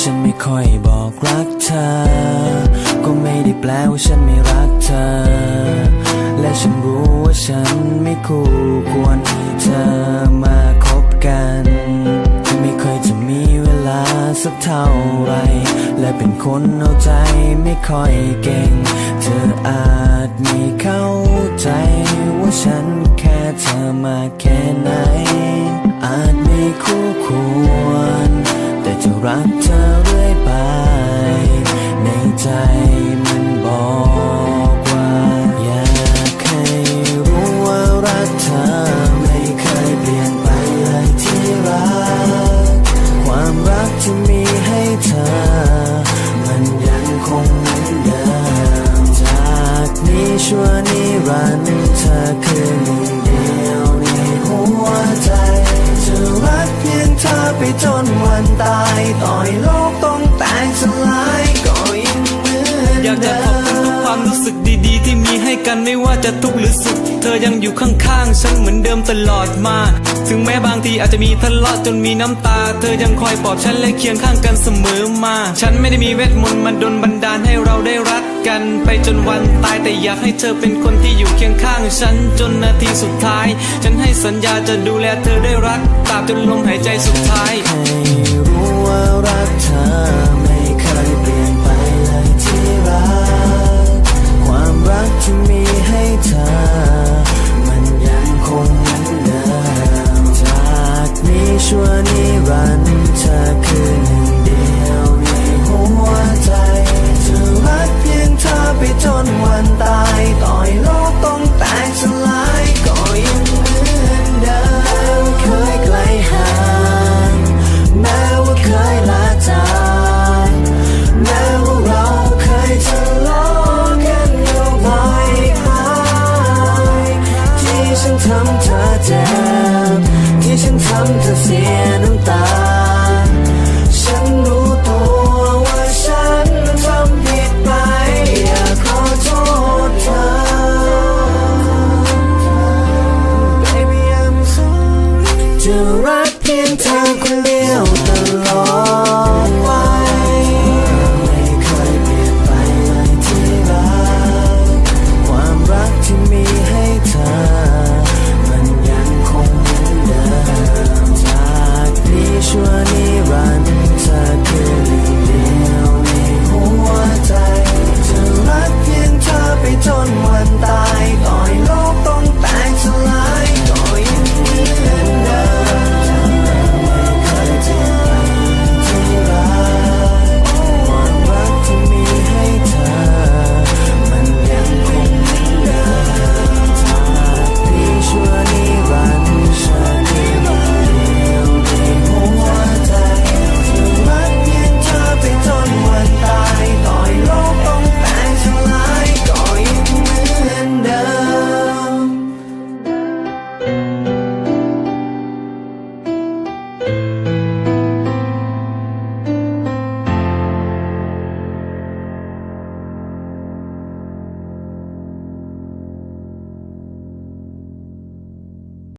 ฉันไม่ค่อยบอกรักเธอ ก็ไม่ได้แปลว่าฉันไม่รักเธอ และฉันรู้ว่าฉันไม่คู่ควรให้เธอมาคบกัน ไม่เคยจะมีเวลาสักเท่าไร และเป็นคนเอาใจไม่ค่อยเก่ง เธออาจไม่เข้าใจว่าฉันแค่เธอมาแค่ไหน อาจไม่คู่ควร รักเธอเรื่อยไป ในใจมันบอกว่า อยากให้รู้ว่ารักเธอไม่เคยเปลี่ยนไปเลยที่รัก ความรักที่มีให้เธอ มันยังคงเหมือนเดิมจากนี้ชั่วนิรันดร์เธอคือ ไปจนวันตาย ต่อยโลกต้องแตกสลายก็ยังเหมือนเดิม สึกดีๆ ที่มีให้กันไม่ว่าจะทุกข์หรือสุข เธอยังอยู่ข้างๆ ฉันเหมือนเดิมตลอดมา ถึงแม้บางทีอาจจะมีทะเลาะจนมีน้ำตา เธอยังคอยปลอบฉันและเคียงข้างกันเสมอมา ฉันไม่ได้มีเวทมนต์มาดลบันดาลให้เราได้รักกัน ไปจนวันตายแต่อยากให้เธอเป็นคนที่อยู่เคียงข้างฉันจนนาทีสุดท้าย ฉันให้สัญญาจะดูแลเธอได้รักตราบจนลมหายใจสุดท้ายให้รู้ว่ารักเธอไม่เคยเปลี่ยนไปเลยที่รัก เธอเจ็บที่ฉันทำเธอเสียน้ำตา ฉันรู้ตัวว่าฉันทำผิดไปอยากขอโทษเธอ Baby I'm sorry จะรักเพียงเธอคนเดียว